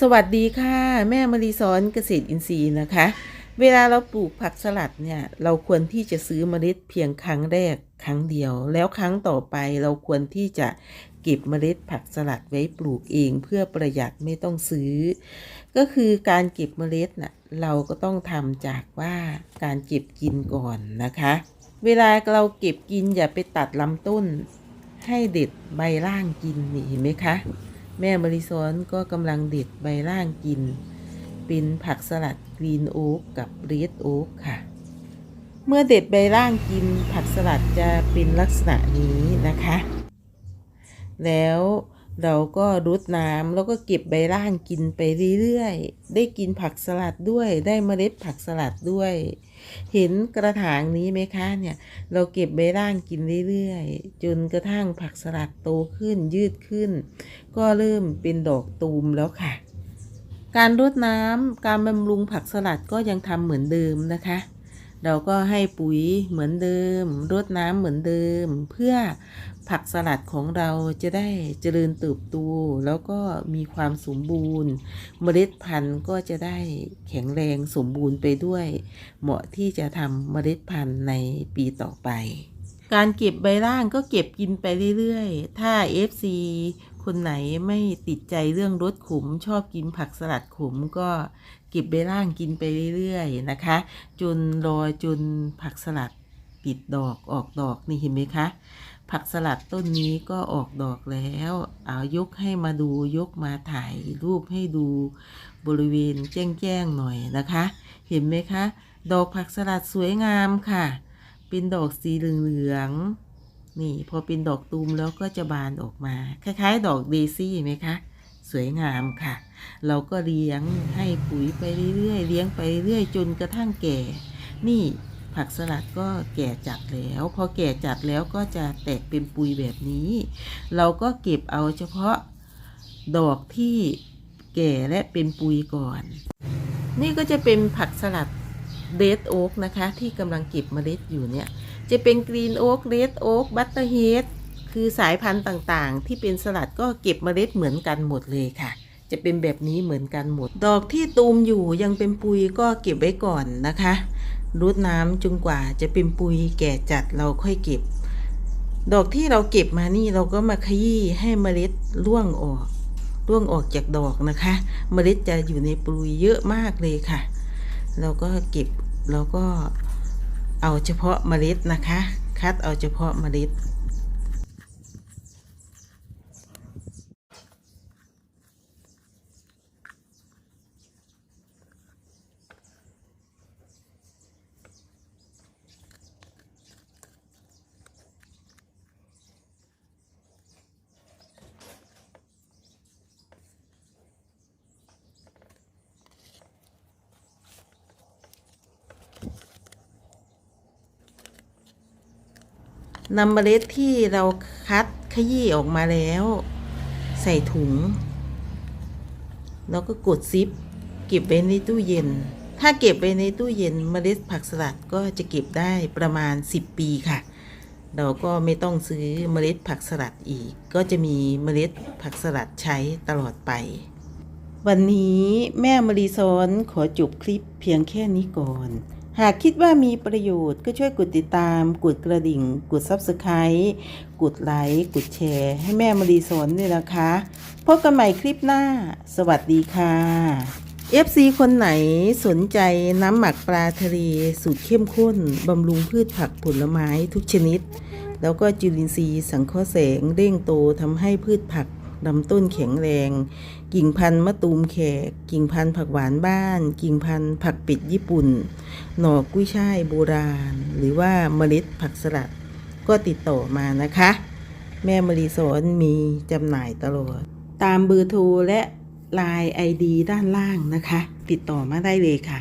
สวัสดีค่ะ แม่มารีสอนเกษตรอินทรีย์นะคะ เวลาเราปลูกผักสลัดเนี่ย เราควรที่จะซื้อเมล็ดเพียงครั้งแรกครั้งเดียว แล้วครั้งต่อไปเราควรที่จะเก็บเมล็ดผักสลัดไว้ปลูกเองเพื่อประหยัดไม่ต้องซื้อ ก็คือการเก็บเมล็ดน่ะเราก็ต้องทำจากว่าการเก็บกินก่อนนะคะ เวลาเราเก็บกินอย่าไปตัดลำต้น ให้เด็ดใบล่างกินนี่เห็นไหมคะ แม่บริสอนก็กำลังเด็ดใบล่างกิน เป็นผักสลัดกรีนโอ๊กกับเรดโอ๊กค่ะ เมื่อเด็ดใบล่างกินผักสลัดจะเป็นลักษณะนี้นะคะ แล้ว เราก็รดน้ำแล้วก็เก็บใบล่างกินไปเรื่อยๆ ได้กินผักสลัดด้วย ได้เมล็ดผักสลัดด้วย เห็นกระถางนี้ไหมคะเนี่ย เราเก็บใบล่างกินเรื่อยๆ จนกระทั่งผักสลัดโตขึ้นยืดขึ้น ก็เริ่มเป็นดอกตูมแล้วค่ะ การรดน้ำการบำรุงผักสลัดก็ยังทำเหมือนเดิมนะคะ เราก็ให้ปุ๋ยเหมือนเดิม รดน้ำเหมือนเดิม เพื่อผักสลัดของเราจะได้เจริญเติบโตแล้วก็มีความสมบูรณ์ เมล็ดพันธุ์ก็จะได้แข็งแรงสมบูรณ์ไปด้วย เหมาะที่จะทำเมล็ดพันธุ์ในปีต่อไป การเก็บใบล่างก็เก็บกินไปเรื่อยๆ ถ้า FC คนไหนไม่ติดใจเรื่องรสขม ชอบกินผักสลัดขมก็เก็บใบล่างกินไปเรื่อยๆนะคะ จนรอจนผักสลัดติดดอกออกดอกนี่เห็นไหมคะ ผักสลัดต้นนี้ก็ออกดอกแล้ว เอายกให้มาดูยกมาถ่ายรูปให้ดูบริเวณแจ้งๆหน่อยนะคะ เห็นไหมคะ ดอกผักสลัดสวยงามค่ะ เป็นดอกสีเหลืองๆนี่ พอเป็นดอกตูมแล้วก็จะบานออกมา คล้าย ๆ ดอกเดซี่ไหมคะ สวยงามค่ะ เราก็เลี้ยงให้ปุ๋ยไปเรื่อยๆเลี้ยงไปเรื่อยจนกระทั่งแก่ นี่ผักสลัดก็แก่จัดแล้ว พอแก่จัดแล้วก็จะแตกเป็นปุยแบบนี้ เราก็เก็บเอาเฉพาะดอกที่แก่และเป็นปุยก่อน นี่ก็จะเป็นผักสลัด เรดโอ๊กนะคะ ที่กำลังเก็บเมล็ดอยู่เนี่ย จะเป็นกรีนโอ๊กเรดโอ๊กบัตเตอร์เฮดคือสายพันธุ์ต่างๆ ที่เป็นสลัดก็เก็บเมล็ดเหมือนกันหมดเลยค่ะ จะเป็นแบบนี้เหมือนกันหมด ดอกที่ตูมอยู่ยังเป็นปุยก็เก็บไว้ก่อนนะคะรดน้ำจนกว่าจะเป็นปุยแก่จัดเราค่อยเก็บ ดอกที่เราเก็บมานี่เราก็มาขยี้ให้เมล็ดร่วงออกร่วงออกจากดอกนะคะ เมล็ดจะอยู่ในปุยเยอะมากเลยค่ะ เราก็เก็บเราก็เอาเฉพาะเมล็ดนะคะ คัดเอาเฉพาะเมล็ด นำเมล็ดที่เราคัดขยี้ออกมาแล้ว ใส่ถุง แล้วก็กดซิป เก็บไว้ในตู้เย็น ถ้าเก็บไว้ในตู้เย็นเมล็ดผักสลัดก็จะเก็บได้ประมาณ 10 ปีค่ะ เราก็ไม่ต้องซื้อเมล็ดผักสลัดอีก ก็จะมีเมล็ดผักสลัดใช้ตลอดไป วันนี้แม่มารีซอนขอจบคลิปเพียงแค่นี้ก่อน หากคิดว่ามีประโยชน์ก็ช่วยกดติดตาม กดกระดิ่ง กด Subscribe กดไลค์ กดแชร์ ให้แม่มารีสนด้วยนะคะ พบกันใหม่คลิปหน้า สวัสดีค่ะ FC คนไหนสนใจน้ำหมักปลาทะเลสูตรเข้มข้น บำรุงพืชผักผลไม้ทุกชนิด แล้วก็จุลินทรีย์สังเคราะห์แสงเร่งโตทำให้พืชผักลำต้นแข็งแรง กิ่งพันธุ์มะตูมแขก กิ่งพันธุ์ผักหวานบ้าน กิ่งพันธุ์ผักปิดญี่ปุ่น หน่อกุ้ยช่ายโบราณ หรือว่าเมล็ดผักสลัด ก็ติดต่อมานะคะ แม่มรีสอนมีจำหน่ายตลอด ตามเบอร์โทรและไลน์ไอดีด้านล่างนะคะ ติดต่อมาได้เลยค่ะ